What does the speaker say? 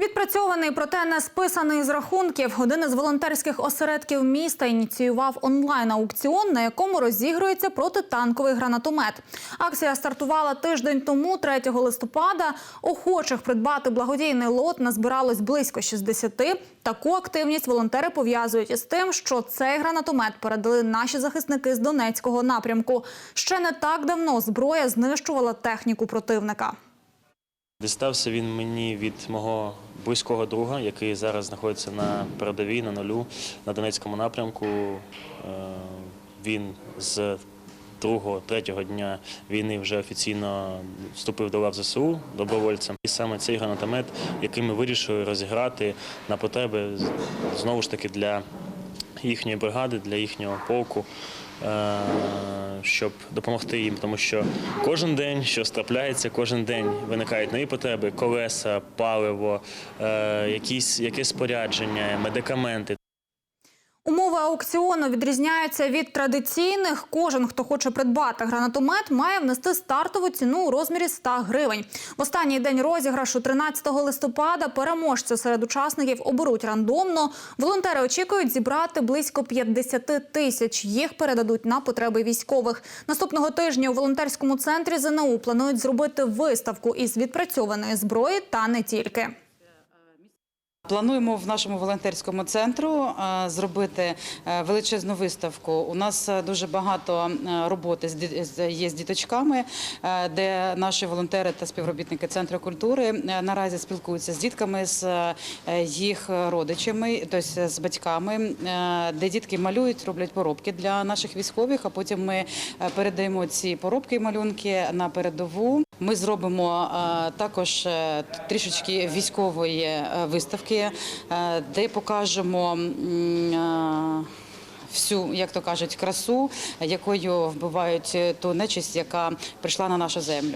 Відпрацьований, проте не списаний з рахунків. Один із волонтерських осередків міста ініціював онлайн-аукціон, на якому розігрується протитанковий гранатомет. Акція стартувала тиждень тому, 3 листопада. Охочих придбати благодійний лот назбиралось близько 60. Таку активність волонтери пов'язують із тим, що цей гранатомет передали наші захисники з Донецького напрямку. Ще не так давно зброя знищувала техніку противника. Дістався він мені від мого близького друга, який зараз знаходиться на передовій, на нулю, на Донецькому напрямку. Е, Він з другого, третього дня війни вже офіційно вступив до лав ЗСУ добровольцем. І саме цей гранатомет, який ми вирішили розіграти на потреби знову ж таки для їхньої бригади, для їхнього полку, щоб допомогти їм, тому що кожен день, що трапляється, кожен день виникають нові потреби: колеса, паливо, е, якісь, якесь спорядження, медикаменти. Аукціону відрізняються від традиційних. Кожен, хто хоче придбати гранатомет, має внести стартову ціну у розмірі 100 гривень. В останній день розіграшу 13 листопада переможця серед учасників оберуть рандомно. Волонтери очікують зібрати близько 50 тисяч. Їх передадуть на потреби військових. Наступного тижня у волонтерському центрі ЗНУ планують зробити виставку із відпрацьованої зброї та не тільки. Плануємо в нашому волонтерському центру е, зробити е, величезну виставку. У нас е, дуже багато роботи є з діточками, де наші волонтери та співробітники центру культури наразі спілкуються з дітками, з їх родичами, тобто з батьками, де дітки малюють, роблять поробки для наших військових. А потім ми передаємо ці поробки і малюнки на передову. Ми зробимо також трішечки військової е, е, де покажемо. е, Всю, як то кажуть, красу, якою вбивають ту нечисть, яка прийшла на нашу землю.